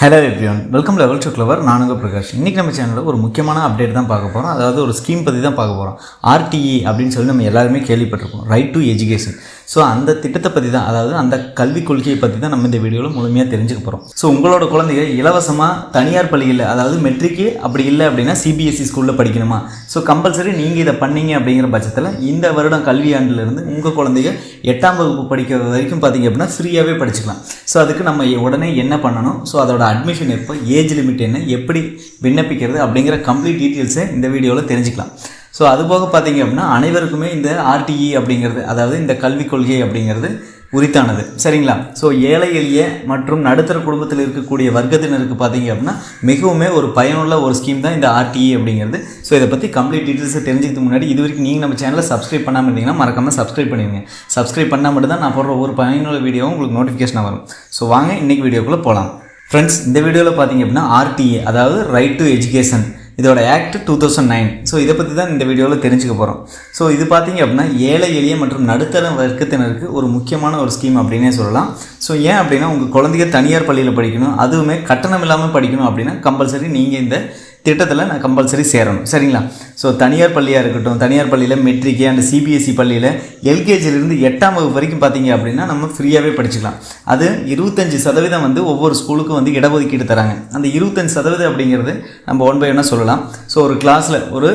Hello everyone welcome level to clever நானுங்க பிரகாஷ். இன்றைக்கி நம்ம சேனலில் ஒரு முக்கியமான அப்டேட் தான் பார்க்க போகிறோம் அதாவது ஒரு ஸ்கீம் பற்றி தான் பார்க்க போகிறோம் ஆர்டிஇ அப்படின்னு சொல்லி நம்ம எல்லாருமே கேள்விப்பட்டிருப்போம். ரைட் டு எஜுகேஷன் ஸோ அந்த திட்டத்தை பற்றி தான் அதாவது அந்த கல்விக் கொள்கையை பற்றி தான் நம்ம இந்த வீடியோவில் முழுமையாக தெரிஞ்சுக்க போகிறோம் ஸோ உங்களோட குழந்தைகள் இலவசமாக தனியார் பள்ளியில் அதாவது மெட்ரிக்கு அப்படி இல்லை அப்படின்னா சிபிஎஸ்சி ஸ்கூலில் படிக்கணுமா? ஸோ கம்பல்சரி நீங்கள் இதை பண்ணீங்க அப்படிங்கிற பட்சத்தில் இந்த வருடம் கல்வியாண்டிலிருந்து உங்கள் குழந்தைங்க எட்டாம் வகுப்பு படிக்கிற வரைக்கும் பார்த்தீங்க அப்படின்னா ஃப்ரீயாகவே படிச்சுக்கலாம். ஸோ அதுக்கு நம்ம உடனே என்ன பண்ணணும்? ஸோ அதோட அட்மிஷன் எப்போ ஏஜ் லிமிட் என்ன எப்படி விண்ணப்பிக்கிறது அப்படிங்கிற கம்ப்ளீட் டீட்டெயில்ஸை இந்த வீடியோவில் தெரிஞ்சுக்கலாம். ஸோ அதுபோக பார்த்தீங்க அப்படின்னா அனைவருக்குமே இந்த ஆர்டிஇ அப்படிங்கிறது அதாவது இந்த கல்விக் கொள்கை அப்படிங்கிறது உரித்தானது. சரிங்களா? ஸோ ஏழை எளிய மற்றும் நடுத்தர குடும்பத்தில் இருக்கக்கூடிய வர்க்கத்தினருக்கு பார்த்தீங்க அப்படின்னா மிகவுமே ஒரு பயனுள்ள ஒரு ஸ்கீம் தான் இந்த ஆர்டிஇ அப்படிங்கிறது. ஸோ இதை பற்றி கம்ப்ளீட் டீட்டெயில்ஸை தெரிஞ்சுக்கிறது முன்னாடி இது வரைக்கும் நீங்கள் நம்ம சேனலை சப்ஸ்கிரைப் பண்ணாமல் இருந்தீங்கன்னா மறக்காமல் சப்ஸ்கிரைப் பண்ணிடுங்க. சப்ஸ்கிரைப் பண்ணால் மட்டும் தான் நான் போடுற ஒரு பயனுள்ள வீடியோவும் உங்களுக்கு நோட்டிஃபிகேஷன் வரும். ஸோ வாங்க இன்றைக்கி வீடியோக்குள்ளே போகலாம் ஃப்ரெண்ட்ஸ் இந்த வீடியோவில் பார்த்தீங்க அப்படின்னா ஆர்டிஏ அதாவது ரைட் டு எஜுகேஷன் இதோட act two thousand nine so இதை பற்றி தான் இந்த வீடியோவில் தெரிஞ்சுக்க போகிறோம் ஸோ இது பார்த்தீங்க அப்படின்னா ஏழை எளிய மற்றும் நடுத்தர வர்க்கத்தினருக்கு ஒரு முக்கியமான ஒரு ஸ்கீம் அப்படின்னே சொல்லலாம். ஸோ ஏன் அப்படின்னா உங்கள் குழந்தைங்க தனியார் பள்ளியில் படிக்கணும் அதுவுமே கட்டணம் இல்லாமல் படிக்கணும் அப்படின்னா கம்பல்சரி நீங்கள் இந்த திட்டத்தில் நான் கம்பல்சரி சேரணும். சரிங்களா? ஸோ தனியார் பள்ளியாக இருக்கட்டும் தனியார் பள்ளியில் மெட்ரிக்கு அண்ட் சிபிஎஸ்சி பள்ளியில் எல்கேஜிலிருந்து எட்டாம் வகுப்பு வரைக்கும் பார்த்தீங்க அப்படின்னா நம்ம ஃப்ரீயாகவே படிச்சுக்கலாம். அது இருபத்தஞ்சி சதவீதம் வந்து ஒவ்வொரு ஸ்கூலுக்கும் வந்து இடஒதுக்கீடு தராங்க. அந்த இருபத்தஞ்சி சதவீதம் அப்படிங்கிறது நம்ம ஒன் பை ஒன்னாக சொல்லலாம். ஸோ ஒரு கிளாஸில் ஒரு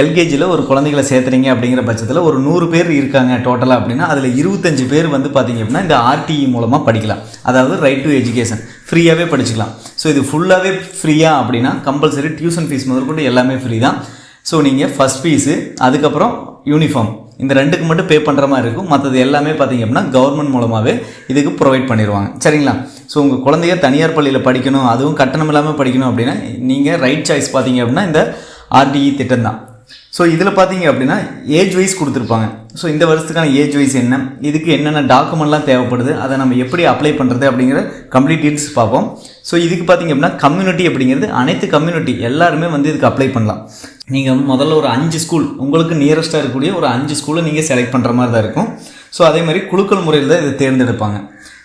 எல்கேஜியில் ஒரு குழந்தைகளை சேர்த்துறீங்க அப்படிங்கிற பட்சத்தில் ஒரு நூறு பேர் இருக்காங்க டோட்டலாக அப்படின்னா அதில் இருபத்தஞ்சு பேர் வந்து பார்த்தீங்க அப்படின்னா இந்த ஆர்டிஇ மூலமாக படிக்கலாம். அதாவது ரைட் டு எஜுகேஷன் ஃப்ரீயாகவே படிச்சுக்கலாம். ஸோ இது ஃபுல்லாகவே ஃப்ரீயாக அப்படின்னா கம்பல்சரி டியூஷன் ஃபீஸ் முதற்கொண்டு எல்லாமே ஃப்ரீ தான். ஸோ நீங்கள் ஃபஸ்ட் ஃபீஸு அதுக்கப்புறம் யூனிஃபார்ம் இந்த ரெண்டுக்கு மட்டும் பே பண்ணுற மாதிரி இருக்கும். மற்றது எல்லாமே பார்த்தீங்க அப்படின்னா கவர்மெண்ட் மூலமாகவே இதுக்கு ப்ரொவைட் பண்ணிடுவாங்க சரிங்களா? ஸோ உங்கள் குழந்தைய தனியார் பள்ளியில் படிக்கணும் அதுவும் கட்டணம் இல்லாமல் படிக்கணும் அப்படின்னா நீங்கள் ரைட் சாய்ஸ் பார்த்தீங்க அப்படின்னா இந்த ஆர்டிஇ திட்டம் தான். ஸோ இதில் பார்த்தீங்க அப்படின்னா ஏஜ் வைஸ் கொடுத்துருப்பாங்க. ஸோ இந்த வருஷத்துக்கான ஏஜ் வைஸ் என்ன இதுக்கு என்னென்ன டாக்குமெண்ட்லாம் தேவைப்படுது அதை நம்ம எப்படி அப்ளை பண்ணுறது அப்படிங்கிற கம்ப்ளீட் டீல்ஸ் பார்ப்போம். ஸோ இதுக்கு பார்த்தீங்க அப்படின்னா கம்யூனிட்டி அப்படிங்கிறது அனைத்து கம்யூனிட்டி எல்லாருமே வந்து இதுக்கு அப்ளை பண்ணலாம். நீங்கள் முதல்ல ஒரு அஞ்சு ஸ்கூல் உங்களுக்கு நியரஸ்ட்டாக இருக்கக்கூடிய ஒரு அஞ்சு ஸ்கூலை நீங்கள் செலக்ட் பண்ணுற மாதிரி தான் இருக்கும். ஸோ அதே மாதிரி குழுக்கள் முறையில் தான் இதை தேர்ந்தெடுப்பாங்க.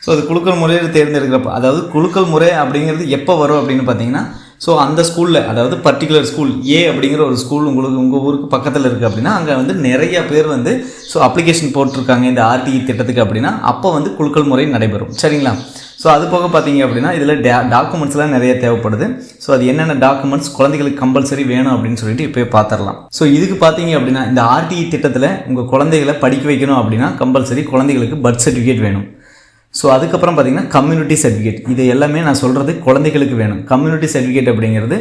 ஸோ அது குழுக்கள் முறையில் தேர்ந்தெடுக்கிறப்ப அதாவது குழுக்கள் முறை அப்படிங்கிறது எப்போ வரும் அப்படின்னு பார்த்தீங்கன்னா ஸோ அந்த ஸ்கூலில் அதாவது பர்டிகுலர் ஸ்கூல் ஏ அப்படிங்கிற ஒரு ஸ்கூல் உங்களுக்கு உங்கள் ஊருக்கு பக்கத்தில் இருக்குது அப்படின்னா அங்கே வந்து நிறைய பேர் வந்து ஸோ அப்ளிகேஷன் போட்டிருக்காங்க இந்த ஆர்டிஇ திட்டத்துக்கு அப்படின்னா அப்போ வந்து குழுக்கள் முறை நடைபெறும். சரிங்களா? ஸோ அது போக பார்த்தீங்க அப்படின்னா இதில் டா டாக்குமெண்ட்ஸ்லாம் நிறைய தேவைப்படுது. ஸோ அது என்னென்ன டாக்குமெண்ட்ஸ் குழந்தைகளுக்கு கம்பல்சரி வேணும் அப்படின்னு சொல்லிட்டு இப்போ பார்த்துடலாம் ஸோ இதுக்கு பார்த்தீங்க அப்படின்னா இந்த ஆர்டிஇ திட்டத்தில் உங்கள் குழந்தைகளை படிக்க வைக்கணும் அப்படின்னா கம்பல்சரி குழந்தைகளுக்கு பர்த் சர்டிஃபிகேட் வேணும். ஸோ அதுக்கப்புறம் பார்த்தீங்கன்னா கம்யூனிட்டி சர்டிஃபிகேட் இது எல்லாமே நான் சொல்கிறது குழந்தைகளுக்கு வேணும். கம்யூனிட்டி சர்டிஃபிகேட் அப்படிங்கிறது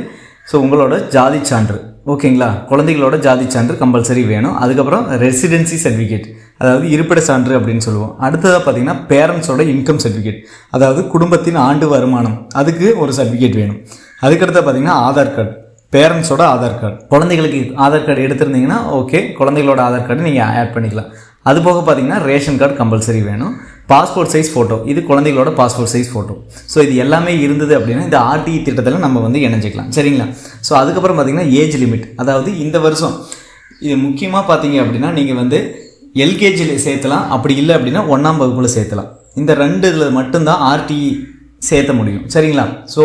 ஸோ உங்களோட ஜாதி சான்று. ஓகேங்களா? குழந்தைகளோட ஜாதி சான்று கம்பல்சரி வேணும். அதுக்கப்புறம் ரெசிடென்சி சர்டிஃபிகேட் அதாவது இருப்பிட சான்று அப்படின்னு சொல்லுவோம். அடுத்ததாக பார்த்தீங்கன்னா பேரண்ட்ஸோட இன்கம் சர்டிஃபிகேட் அதாவது குடும்பத்தின் ஆண்டு வருமானம். அதுக்கு ஒரு சர்டிஃபிகேட் வேணும். அதுக்கடுத்து பார்த்தீங்கன்னா ஆதார் கார்டு பேரண்ட்ஸோட ஆதார் கார்டு குழந்தைகளுக்கு ஆதார் கார்டு எடுத்திருந்தீங்கன்னா ஓகே குழந்தைகளோட ஆதார் கார்டு நீங்கள் ஆட் பண்ணிக்கலாம். அது போக பார்த்தீங்கன்னா ரேஷன் கார்டு கம்பல்சரி வேணும். பாஸ்போர்ட் சைஸ் ஃபோட்டோ இது குழந்தைகளோட பாஸ்போர்ட் சைஸ் ஃபோட்டோ ஸோ இது எல்லாமே இருந்தது அப்படின்னா இந்த ஆர்டிஇ திட்டத்தில் நம்ம வந்து இணைஞ்சிக்கலாம். சரிங்களா? ஸோ அதுக்கப்புறம் பார்த்தீங்கன்னா ஏஜ் லிமிட் அதாவது இந்த வருஷம் இது முக்கியமாக பார்த்தீங்க அப்படின்னா நீங்கள் வந்து எல்கேஜியில் சேர்த்தலாம். அப்படி இல்லை அப்படின்னா ஒன்றாம் வகுப்பில் சேர்த்தலாம். இந்த ரெண்டு இதில் மட்டும்தான் ஆர்டிஇ சேர்த்த முடியும். சரிங்களா? ஸோ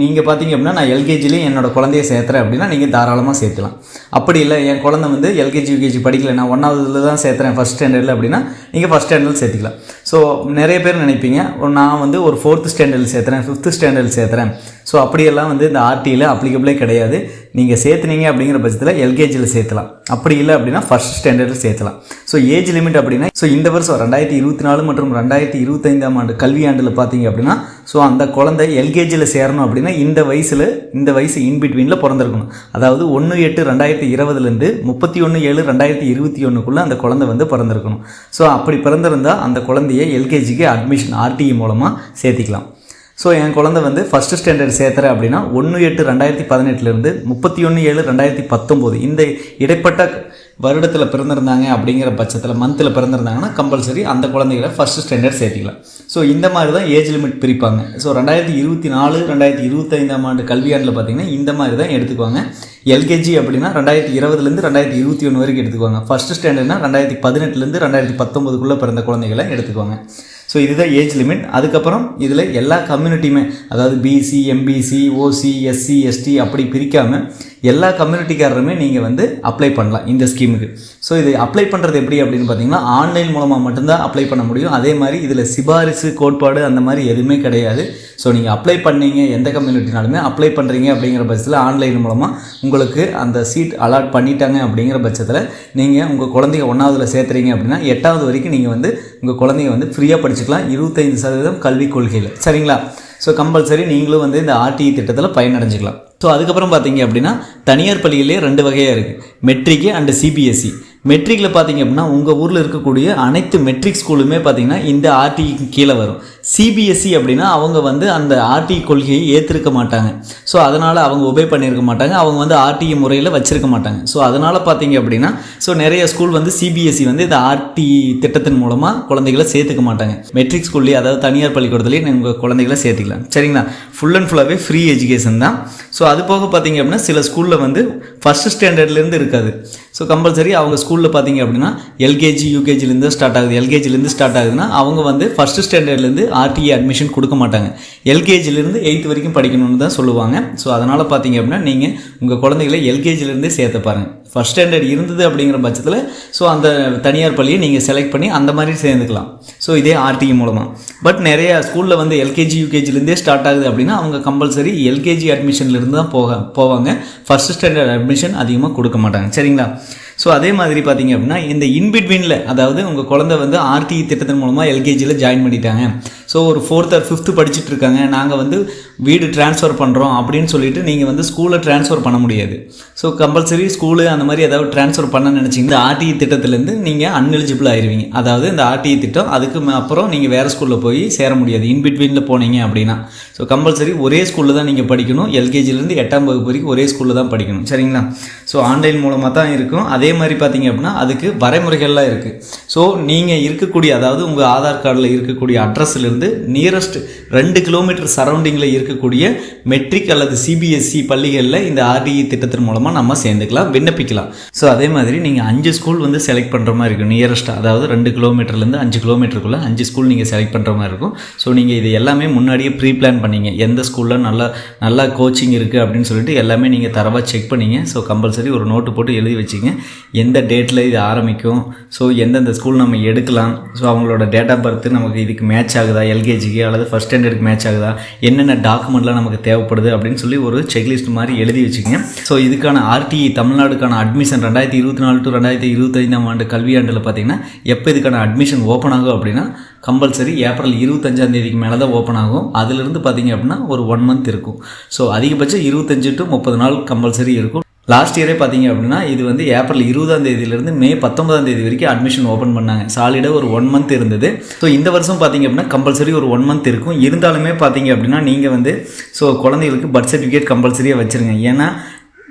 நீங்கள் பார்த்தீங்க அப்படின்னா நான் எல்கேஜிலேயும் என்னோட குழந்தைய சேர்த்துறேன் அப்படின்னா நீங்கள் தாராளமாக சேர்த்துலாம் அப்படி இல்லை என் குழந்தை வந்து எல்கேஜி யூகேஜி படிக்கல நான் ஒன்றாவதுல தான் சேர்த்துறேன் ஃபஸ்ட் ஸ்டாண்டர்டில் அப்படின்னா நீங்கள் ஃபஸ்ட் ஸ்டாண்டர்டில் சேர்த்துக்கலாம். ஸோ நிறைய பேர் நினைப்பீங்க நான் வந்து ஒரு ஃபோர்த்து ஸ்டாண்டர்டில் சேர்த்துறேன் ஃபிஃப்த்து ஸ்டாண்டர்டில் சேர்த்துறேன். ஸோ அப்படியெல்லாம் வந்து இந்த ஆர்டியில் அப்ளிகபிளே கிடையாது. நீங்கள் சேர்த்துனீங்க அப்படிங்கிற பட்சத்தில் எல்கேஜியில் சேர்த்தலாம். அப்படி இல்லை அப்படின்னா ஃபஸ்ட் ஸ்டாண்டர்டில் சேர்த்தலாம். ஸோ ஏஜ் லிமிட் அப்படின்னா ஸோ இந்த வருஷம் ரெண்டாயிரத்தி இருபத்தி நாலு மற்றும் ரெண்டாயிரத்தி இருபத்தைந்தாம் ஆண்டு கல்வியாண்டில் பார்த்தீங்க அப்படின்னா ஸோ அந்த குழந்தை எல்கேஜியில் சேரணும் அப்படின்னா இந்த வயசில் இந்த வயசு இன்பிட்வீனில் பிறந்திருக்கணும். அதாவது ஒன்று எட்டு ரெண்டாயிரத்தி இருபதுலேருந்து முப்பத்தி ஒன்று ஏழு ரெண்டாயிரத்தி இருபத்தி ஒன்றுக்குள்ளே அந்த குழந்தை வந்து பிறந்திருக்கணும். ஸோ அப்படி பிறந்திருந்தால் அந்த குழந்தைய எல்கேஜிக்கு அட்மிஷன் ஆர்டிஇ மூலமாக சேர்த்திக்கலாம். ஸோ என் குழந்தை வந்து ஃபஸ்ட்டு ஸ்டாண்டர்ட் சேர்த்துறேன் அப்படின்னா ஒன்று எட்டு ரெண்டாயிரத்தி பதினெட்டுலேருந்து முப்பத்தி ஒன்று ஏழு ரெண்டாயிரத்தி பத்தொம்போது. இந்த இடைப்பட்ட வருடத்தில் பிறந்திருந்தாங்க அப்படிங்கிற பட்சத்தில் மந்தில் பிறந்திருந்தாங்கன்னா கம்பல்சரி அந்த குழந்தைகளை ஃபஸ்ட்டு ஸ்டாண்டர்ட் சேர்த்திக்கலாம். ஸோ இந்த மாதிரி தான் ஏஜ் லிமிட் பிரிப்பாங்க. ஸோ ரெண்டாயிரத்தி இருபத்தி நாலு ரெண்டாயிரத்தி இருபத்தைந்தாம் ஆண்டு கல்வியாண்டில் பார்த்தீங்கன்னா இந்த மாதிரி தான் எடுத்துக்குவாங்க. எல்கேஜி அப்படின்னா ரெண்டாயிரத்தி இருபதுலேருந்து ரெண்டாயிரத்தி இருபத்தி ஒன்று வரைக்கும் எடுத்துக்குவாங்க. ஃபஸ்ட்டு ஸ்டாண்டர்ட்னா ரெண்டாயிரத்தி பதினெட்டுலேருந்து ரெண்டாயிரத்தி பத்தொம்பதுக்குள்ளே பிறந்த குழந்தைகளை எடுத்துக்குவாங்க. ஸோ இதுதான் ஏஜ் லிமிட் அதுக்கப்புறம் இதில் எல்லா கம்யூனிட்டியுமே அதாவது BC MBC OC SC ST அப்படி பிரிக்காமல் எல்லா கம்யூனிட்டிக்காரருமே நீங்கள் வந்து அப்ளை பண்ணலாம் இந்த ஸ்கீமுக்கு ஸோ இது அப்ளை பண்ணுறது எப்படி அப்படின்னு பார்த்தீங்கன்னா ஆன்லைன் மூலமாக மட்டும்தான் அப்ளை பண்ண முடியும். அதே மாதிரி இதில் சிபாரிசு கோட்பாடு அந்த மாதிரி எதுவுமே கிடையாது. ஸோ நீங்கள் அப்ளை பண்ணீங்க எந்த கம்யூனிட்டினாலுமே அப்ளை பண்ணுறீங்க அப்படிங்கிற பட்சத்தில் ஆன்லைன் மூலமாக உங்களுக்கு அந்த சீட் அலாட் பண்ணிட்டாங்க அப்படிங்கிற பட்சத்தில் நீங்கள் உங்கள் குழந்தைய ஒன்றாவதுல சேர்த்துறீங்க அப்படின்னா எட்டாவது வரைக்கும் நீங்கள் வந்து உங்கள் குழந்தைய வந்து ஃப்ரீயாக படிச்சுக்கலாம். இருபத்தைந்து சதவீதம் கல்விக் கொள்கையில். சரிங்களா? ஸோ கம்பல்சரி நீங்களும் வந்து இந்த ஆர்டிஇ திட்டத்தில் பயனடைஞ்சிக்கலாம். ஸோ அதுக்கப்புறம் பார்த்தீங்க அப்படின்னா தனியார் பள்ளியிலே ரெண்டு வகையாக இருக்குது மெட்ரிக்கு அண்டு சிபிஎஸ்சி மெட்ரிக்கில் பார்த்தீங்க அப்படின்னா உங்கள் ஊரில் இருக்கக்கூடிய அனைத்து மெட்ரிக் ஸ்கூலுமே பார்த்தீங்கன்னா இந்த ஆர்டிக்கு கீழே வரும். சிபிஎஸ்சி அப்படின்னா அவங்க வந்து அந்த ஆர்டி கொள்கையை ஏற்றிருக்க மாட்டாங்க. ஸோ அதனால் அவங்க ஒபே பண்ணியிருக்க மாட்டாங்க. அவங்க வந்து ஆர்டிஇ முறையில் வச்சுருக்க மாட்டாங்க. ஸோ அதனால் பார்த்தீங்க அப்படின்னா ஸோ நிறைய ஸ்கூல் வந்து சிபிஎஸ்சி வந்து இந்த ஆர்டி திட்டத்தின் மூலமாக குழந்தைகளை சேர்த்துக்க மாட்டாங்க. மெட்ரிக் ஸ்கூல்லேயே அதாவது தனியார் பள்ளிக்கூடத்துலேயே உங்கள் குழந்தைகளை சேர்த்துக்கலாம். சரிங்களா? ஃபுல் அண்ட் ஃபுல்லாகவே ஃப்ரீ எஜுகேஷன் தான். ஸோ அது போக பார்த்தீங்க அப்படின்னா சில ஸ்கூலில் வந்து ஃபஸ்ட் ஸ்டாண்டர்ட்லேருந்து இருக்காது. ஸோ கம்பல்சரி அவங்க ஸ்கூலில் பார்த்தீங்க அப்படின்னா எல்கேஜி யூகேஜிலேருந்து ஸ்டார்ட் ஆகுது. எல்கேஜிலேருந்து ஸ்டார்ட் ஆகுதுன்னா அவங்க வந்து ஃபஸ்ட் ஸ்டாண்டர்ட்லேருந்து ஆர்டிஇ அட்மிஷன் கொடுக்க மாட்டாங்க. எல்கேஜிலேருந்து எயித்து வரைக்கும் படிக்கணும்னு தான் சொல்லுவாங்க. ஸோ அதனால் பார்த்தீங்க அப்படின்னா நீங்கள் உங்கள் குழந்தைகளை எல்கேஜிலேருந்தே சேர்த்து பாருங்கள் ஃபஸ்ட் ஸ்டாண்டர்ட் இருந்தது அப்படிங்கிற பட்சத்தில் ஸோ அந்த தனியார் பள்ளியை நீங்கள் செலக்ட் பண்ணி அந்த மாதிரி சேர்ந்துக்கலாம். ஸோ இதே ஆர்டிஇ மூலமாக பட் நிறைய ஸ்கூலில் வந்து எல்கேஜி யூகேஜிலேருந்தே ஸ்டார்ட் ஆகுது அப்படின்னா அவங்க கம்பல்சரி எல்கேஜி அட்மிஷன்லேருந்து தான் போக போவாங்க. ஃபஸ்ட் ஸ்டாண்டர்ட் அட்மிஷன் அதிகமாக கொடுக்க மாட்டாங்க. சரிங்களா? ஸோ அதே மாதிரி பார்த்தீங்க அப்படின்னா இந்த இன்பிட்வீனில் அதாவது உங்கள் குழந்தை வந்து ஆர்டிஇ திட்டத்தின் மூலமாக எல்கேஜியில் ஜாயின் பண்ணிட்டாங்க. ஸோ ஒரு ஃபோர்த் ஆர் ஃபிஃப்த்து படிச்சுட்டு இருக்காங்க. நாங்கள் வந்து வீடு ட்ரான்ஸ்ஃபர் பண்ணுறோம் அப்படின்னு சொல்லிட்டு நீங்கள் வந்து ஸ்கூலை ட்ரான்ஸ்ஃபர் பண்ண முடியாது. ஸோ கம்பல்சரி ஸ்கூலு அந்த மாதிரி ஏதாவது ட்ரான்ஸ்ஃபர் பண்ண நினச்சிங்க இந்த ஆர்டிஇ திட்டத்திலேருந்து நீங்கள் அன்எலிஜிபிள் ஆயிடுவீங்க அதாவது இந்த ஆர்டிஇ திட்டம் அதுக்கு அப்புறம் நீங்கள் வேறு ஸ்கூலில் போய் சேர முடியாது. இன்பிட்வீனில் போனீங்க அப்படின்னா. ஸோ கம்பல்சரி ஒரே ஸ்கூலில் தான் நீங்கள் படிக்கணும். எல்கேஜிலேருந்து எட்டாம் வகுப்பு வரைக்கும் ஒரே ஸ்கூலில் தான் படிக்கணும். சரிங்களா? ஸோ ஆன்லைன் மூலமாக தான் இருக்கும். அதே மாதிரி பார்த்தீங்க அப்படின்னா அதுக்கு வரைமுறைகள்லாம் இருக்குது ஸோ நீங்கள் இருக்கக்கூடிய அதாவது உங்கள் ஆதார் கார்டில் இருக்கக்கூடிய அட்ரஸ்லேருந்து நியரஸ்ட் ரெண்டு கிலோமீட்டர் சரௌண்டிங்கில் இருக்கக்கூடிய மெட்ரிக் அல்லது சிபிஎஸ்சி பள்ளிகளில் இந்த ஆர்டிஇ திட்டத்தின் மூலமாக நம்ம சேர்ந்துக்கலாம் விண்ணப்பிக்கலாம். ஸோ அதே மாதிரி நீங்கள் அஞ்சு ஸ்கூல் வந்து செலக்ட் பண்ணுற மாதிரி இருக்கும். நியரஸ்ட்டாக அதாவது ரெண்டு கிலோமீட்டர்லேருந்து அஞ்சு கிலோமீட்டருக்குள்ளே அஞ்சு ஸ்கூல் நீங்கள் செலக்ட் பண்ணுற மாதிரி இருக்கும். ஸோ நீங்கள் இது எல்லாமே முன்னாடியே ப்ரீ பிளான் பண்ணீங்க. எந்த ஸ்கூலில் நல்லா நல்லா கோச்சிங் இருக்குது அப்படின்னு சொல்லிட்டு எல்லாமே நீங்கள் தரவாக செக் பண்ணீங்க. ஸோ கம்பல்சரி ஒரு நோட்டு போட்டு எழுதி வச்சிங்க. எந்த டேட்டில் இது ஆரம்பிக்கும்? ஸோ எந்தெந்த ஸ்கூல் நம்ம எடுக்கலாம்? ஸோ அவங்களோட டேட் ஆஃப் பர்த் நமக்கு இதுக்கு மேட்ச் ஆகுதா? எல்கேஜிக்கு அல்லது ஃபஸ்ட் ஸ்டாண்டர்டுக்கு மேட்ச் ஆகுதா? என்னென்ன டாக்குமெண்ட்லாம் நமக்கு தேவைப்படுது அப்படின்னு சொல்லி ஒரு செக்லிஸ்ட் மாதிரி எழுதி வச்சுக்கோங்க. ஸோ இதுக்கான ஆர்டிஇ தமிழ்நாடுக்கான அட்மிஷன் ரெண்டாயிரத்தி இருபத்தி நாலு டு ரெண்டாயிரத்தி இருபத்தைந்தாம் ஆண்டு கல்வியாண்டில் பார்த்தீங்கன்னா எப்போ இதுக்கான அட்மிஷன் ஓப்பன் ஆகும் அப்படின்னா கம்பல்சரி ஏப்ரல் இருபத்தஞ்சாம் தேதிக்கு மேலே தான் ஓப்பன் ஆகும். அதிலிருந்து பார்த்தீங்க அப்படின்னா ஒரு ஒன் மந்த் இருக்கும். ஸோ அதிகபட்சம் இருபத்தஞ்சு டு முப்பது நாள் கம்பல்சரி இருக்கும். லாஸ்ட் இயரே பார்த்தீங்க அப்படின்னா இது வந்து ஏப்ரல் இருபதாம் தேதியிலேருந்து மே பத்தொன்பதாம் தேதி வரைக்கும் அட்மிஷன் ஓப்பன் பண்ணாங்க. சாலிடாக ஒரு ஒன் மந்த் இருந்தது. ஸோ இந்த வருஷம் பார்த்தீங்க அப்படின்னா கம்பல்சரி ஒரு ஒன் மந்த் இருக்கும். இருந்தாலுமே பார்த்தீங்க அப்படின்னா நீங்கள் வந்து ஸோ குழந்தைகளுக்கு பர்த் சர்டிஃபிகேட் கம்பல்சரியாக வச்சுருங்க. ஏன்னா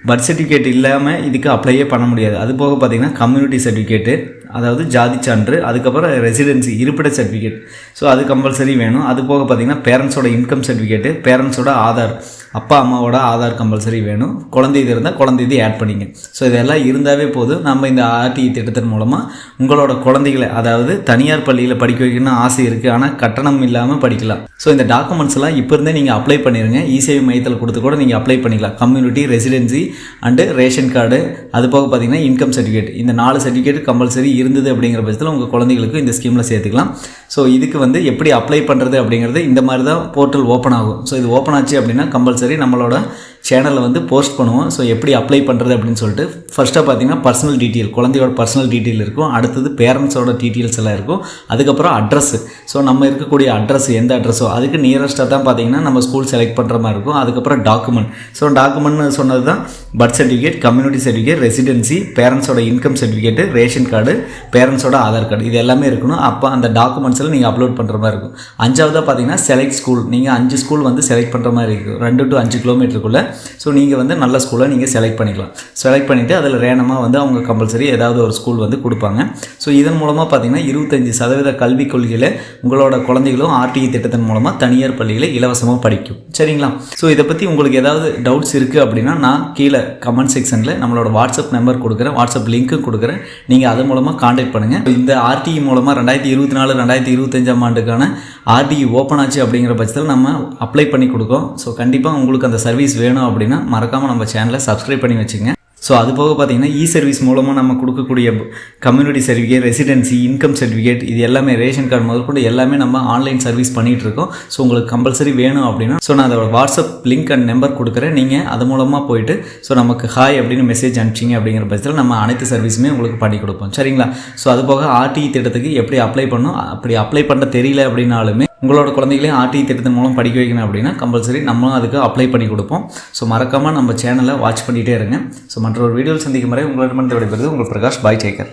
பர்த் சர்டிஃபிகேட் இல்லாமல் இதுக்கு அப்ளையே பண்ண முடியாது. அது போக பார்த்தீங்கன்னா கம்யூனிட்டி சர்டிஃபிகேட்டு அதாவது ஜாதி சான்று அதுக்கப்புறம் ரெசிடென்சி இருப்பிட சர்டிஃபிகேட் ஸோ அது கம்பல்சரி வேணும். அது போக பார்த்தீங்கன்னா பேரண்ட்ஸோட இன்கம் சர்டிஃபிகேட்டு பேரண்ட்ஸோட ஆதார் அப்பா அம்மாவோட ஆதார் கம்பல்சரி வேணும். குழந்தை இது இருந்தால் குழந்தை இது ஆட் பண்ணிங்க. ஸோ இதெல்லாம் இருந்தாவே போதும். நம்ம இந்த ஆர்டிஇ திட்டத்தின் மூலமாக உங்களோட குழந்தைகளை அதாவது தனியார் பள்ளியில் படிக்க வைக்கணும்னு ஆசை இருக்குது ஆனால் கட்டணம் இல்லாமல் படிக்கலாம். ஸோ இந்த டாக்குமெண்ட்ஸ் எல்லாம் இப்போ இருந்தே நீங்கள் அப்ளை பண்ணிடுங்க இசேவை மையத்தில் கொடுத்து கூட நீங்கள் அப்ளை பண்ணிக்கலாம். Community residency and ration card அது போக பார்த்திங்கன்னா இன்கம் சர்டிஃபிகேட் இந்த நாலு சர்டிஃபிகேட் கம்பல்சரி இருந்தது அப்படிங்கிற பட்சத்தில் உங்கள் குழந்தைகளுக்கு இந்த ஸ்கீமில் சேர்த்துக்கலாம். ஸோ இதுக்கு வந்து எப்படி அப்ளை பண்ணுறது அப்படிங்கிறது இந்த மாதிரி தான் போர்ட்டல் ஓப்பன் ஆகும். ஸோ இது ஓப்பன் ஆச்சு அப்படின்னா கம்பல்சரி நம்மளோட சேனலில் வந்து போஸ்ட் பண்ணுவோம். ஸோ எப்படி அப்ளை பண்ணுறது அப்படின்னு சொல்லிட்டு ஃபஸ்ட்டாக பார்த்தீங்கன்னா பர்சனல் டீட்டெயில் குழந்தையோட பர்சனல் டீட்டெயில் இருக்கும். அடுத்தது பேரண்ட்ஸோட டீட்டெயில்ஸ் எல்லாம் இருக்கும். அதுக்கப்புறம் அட்ரஸ் ஸோ நம்ம இருக்கக்கூடிய அட்ரஸ் எந்த அட்ரஸோ அதுக்கு நியரஸ்ட்டாக தான் பார்த்தீங்கன்னா நம்ம ஸ்கூல் செலக்ட் பண்ணுற மாதிரி இருக்கும். அதுக்கப்புறம் டாக்குமெண்ட் ஸோ டாக்குமெண்ட்னு சொன்னது தான் birth certificate community certificate residency பேரண்ட்ஸோட இன்கம் சர்டிஃபிகேட்டு ரேஷன் கார்டு பேரண்ட்ஸோட ஆதார் கார்டு இது எல்லாமே இருக்கணும். அப்போ அந்த டாக்குமெண்ட்ஸில் நீங்கள் அப்லோட் பண்ணுற மாதிரி இருக்கும். அஞ்சாவதாக பார்த்தீங்கன்னா செலக்ட் ஸ்கூல் நீங்கள் அஞ்சு ஸ்கூல் வந்து செலக்ட் பண்ணுற மாதிரி இருக்கும். ரெண்டு டு அஞ்சு கிலோமீட்டருக்குள்ளே ஸோ நீங்கள் வந்து நல்ல ஸ்கூலை நீங்கள் செலக்ட் பண்ணிக்கலாம். செலக்ட் பண்ணிவிட்டு அதில் ரேண்டமாக வந்து அவங்க கம்பல்சரி ஏதாவது ஒரு ஸ்கூல் வந்து கொடுப்பாங்க. ஸோ இதன் மூலமாக பார்த்தீங்கன்னா இருபத்தஞ்சி சதவீத கல்விக் கொள்கையில் உங்களோட குழந்தைகளும் ஆர்டிஇ திட்டத்தின் மூலமாக தனியார் பள்ளிகளை இலவசமாக படிக்கும். சரிங்களா? ஸோ இதை பற்றி உங்களுக்கு ஏதாவது டவுட்ஸ் இருக்குது அப்படின்னா நான் கீழே கமெண்ட் செக்ஷனில் நம்மளோட வாட்ஸ்அப் நம்பர் கொடுக்குறேன். வாட்ஸ்அப் லிங்க்கும் கொடுக்குறேன். நீங்கள் அது மூலமாக காண்டாக்ட் பண்ணுங்கள் இந்த ஆர்டிஇ மூலமாக ரெண்டாயிரத்தி இருபத்தி நாலு ரெண்டாயிரத்தி இருபத்தஞ்சாம் ஆண்டுக்கான ஆர்டிஇ ஓப்பன் ஆச்சு அப்படிங்கிற பட்சத்தில் நம்ம அப்ளை பண்ணி கொடுக்கோம். ஸோ கண்டிப்பாக உங்களுக்கு அந்த சர்வீஸ் வேணும் அப்படின்னா மறக்காமல் நம்ம சேனலை சப்ஸ்கிரைப் பண்ணி வச்சுங்க. ஸோ அது போக பார்த்தீங்கன்னா இ சர்வீஸ் மூலமாக நம்ம கொடுக்கக்கூடிய community certificate residency income certificate இது எல்லாமே ரேஷன் கார்டு முதற்கொண்டு எல்லாமே நம்ம ஆன்லைன் சர்வீஸ் பண்ணிகிட்டு இருக்கோம். ஸோ உங்களுக்கு கம்பல்சரி வேணும் அப்படின்னா ஸோ நான் அதோட வாட்ஸ்அப் லிங்க் அண்ட் நம்பர் கொடுக்குறேன். நீங்கள் அது மூலமாக போயிட்டு ஸோ நமக்கு ஹாய் அப்படின்னு மெசேஜ் அனுப்பிச்சிங்க அப்படிங்கிற பட்சத்தில் நம்ம அனைத்து சர்வீஸுமே உங்களுக்கு பண்ணி கொடுப்போம். சரிங்களா? ஸோ அது போக ஆர்டிஇ திட்டத்துக்கு எப்படி அப்ளை பண்ணணும் அப்படி அப்ளை பண்ண தெரியல அப்படின்னாலுமே உங்களோட குழந்தைகளையும் ஆர்டிஇ திட்டத்தின் மூலம் படிக்க வைக்கணும் அப்படின்னா கம்பல்சரி நம்மளும் அதுக்கு அப்ளை பண்ணி கொடுப்போம். ஸோ மறக்காமல் நம்ம சேனலை வாட்ச் பண்ணிகிட்டே இருங்க. ஸோ மற்ற ஒரு வீடியோவில் சந்திக்கும் வரை உங்களிடமிருந்து விடைபெறுது உங்கள் பிரகாஷ் பாய் டேக்கர்